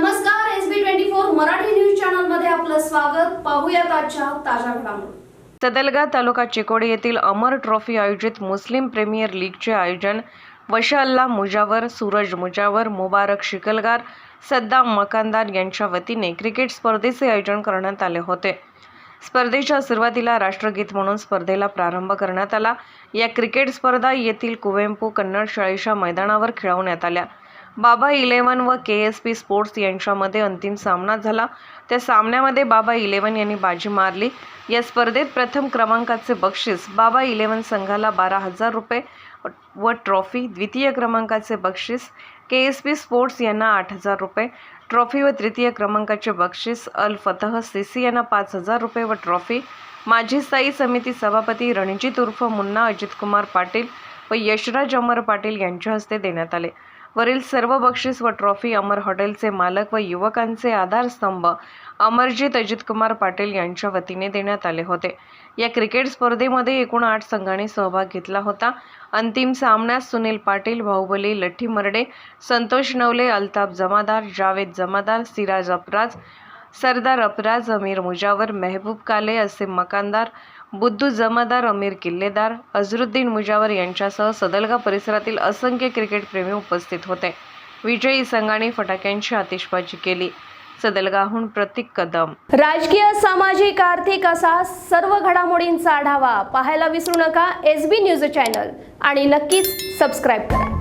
नमस्कार S B twenty four Marathi news चॅनलमध्ये आपलं स्वागत. पाहूयात आजच्या ताज्या घडामोडी. सदलगा तालुका चिकोडे येथील अमर ट्रॉफी आयोजित मुस्लिम प्रीमियर लीगचे आयोजन वशाल्ला मुजावर सूरज मुजावर मुबारक शिकलगार सद्दाम मकानदार यांच्या वतीने क्रिकेट स्पर्धेचे आयोजन करण्यात आले होते. स्पर्धेच्या सुरुवातीला राष्ट्रगीत म्हणून स्पर्धेला प्रारंभ करण्यात आला. या क्रिकेट स्पर्धा येथील कुवेंपू कन्नड शाळेच्या मैदानावर खेळवण्यात आल्या. बाबा इलेवन व के एस पी स्पोर्ट्स यांच्यामध्ये अंतिम सामना झाला. त्या सामन्यामध्ये बाबा इलेवन यांनी बाजी मारली. या स्पर्धेत प्रथम क्रमांकाचे बक्षीस बाबा इलेवन संघाला बारा हजार रुपये व ट्रॉफी द्वितीय क्रमांकाचे बक्षीस के एस पी स्पोर्ट्स यांना आठ हजार रुपये ट्रॉफी व तृतीय क्रमांकाचे बक्षीस अल फतह सीसी यांना पाच हजार रुपये व ट्रॉफी. माजी स्थायी समिती सभापती रणजित उर्फ मुन्ना अजितकुमार पाटील व यशराज अमर पाटील यांच्या हस्ते देण्यात आले. वरील सर्व बक्षीस व ट्रॉफी अमर हॉटेलचे मालक व युवकांचे आधारस्तंभ अमरजीत अजितकुमार पाटील यांच्या वतीने देण्यात आले होते. या क्रिकेट स्पर्धेमध्ये एकूण आठ संघांनी सहभाग घेतला होता. अंतिम सामन्यात सुनील पाटील बाहुबली लठ्ठी मर्डे संतोष नवले अल्ताफ जमादार जावेद जमादार सिराज अपराज सरदार अपराज अमीर मुजावर मेहबूब काले असे मकानदार बुद्धू जमादार अमीर किल्लेदार अझरुद्दीन मुजावर यांच्यासह सदलगा परिसरातील असंख्य क्रिकेटप्रेमी उपस्थित होते. विजयी संघाने फटाक्यांची आतिषबाजी केली. सदलगाहून प्रतीक कदम. राजकीय सामाजिक आर्थिक असा सर्व घडामोडींचा आढावा पाहायला विसरू नका. एस बी न्यूज चॅनल आणि नक्कीच सबस्क्राईब करा.